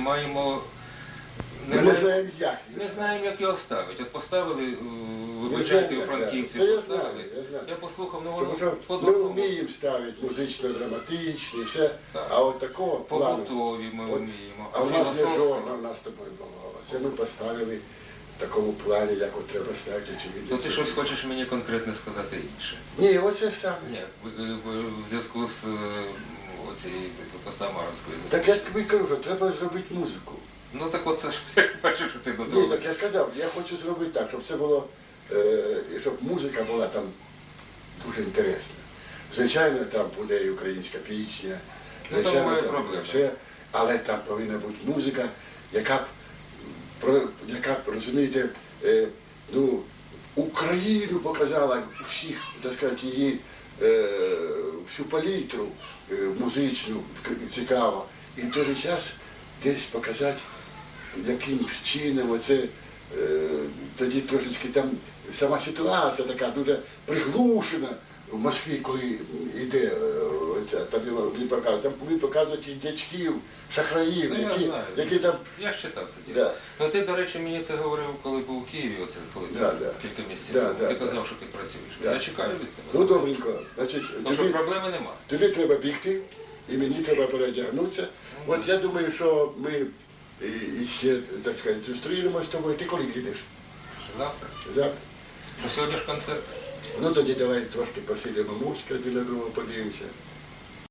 не маємо. Ми не маємо- знаємо, як. не знаємо, як його ставити. От поставили, е, вибачайте, у Франківці. Це я поставили. знаю, я знаю. Я послухав, ну Тому воно що ми вміємо ставити музично-драматичні, все, Так. а от такого плану. Побутові ми От, вміємо. А в нас не жодна, в нас з тобою була. Це ми поставили в такому плані, як от треба ставити чи То ти щось хочеш мені конкретно сказати інше? Ні, оце саме. Ні, в, в- в зв'язку з е, оцією Костомаровською. Так я ж тобі кажу, що треба зробити музику. Ну так оце ж я бачу, що ти Ні, так я ж казав, я хочу зробити так, щоб це було, е, щоб музика була там дуже інтересна. Звичайно, там буде і українська пісня, Ну, там звичайно, буває там буде все, але там повинна бути музика, яка б, про- яка б, розумієте, е, ну, Україну показала всіх, так сказати, її е, всю палітру е, музичну, цікаво. І в той же час десь показати яким чином оце е, тоді трошечки там сама ситуація така дуже приглушена в Москві, коли йде він показує, там він показує дячків, шахраїв, Ну, я які, знаю. які там Я ж читав це Да. діло. Ну ти, до речі, мені це говорив, коли був у Києві, оце коли Да, да. кілька місяців. Да, да, ти да. казав, що ти працюєш. Да. Я чекаю від тебе. ну добренько, значить, Тому тобі, проблеми нема. тобі треба бігти, і мені треба передягнутися. От я думаю, що ми і, і ще, так сказати, зустрінемось з тобою. Ти коли їдеш? Завтра. Завтра. Ну сьогодні ж концерт. Ну тоді давай трошки посидимо мовчки біля другого, подивимося.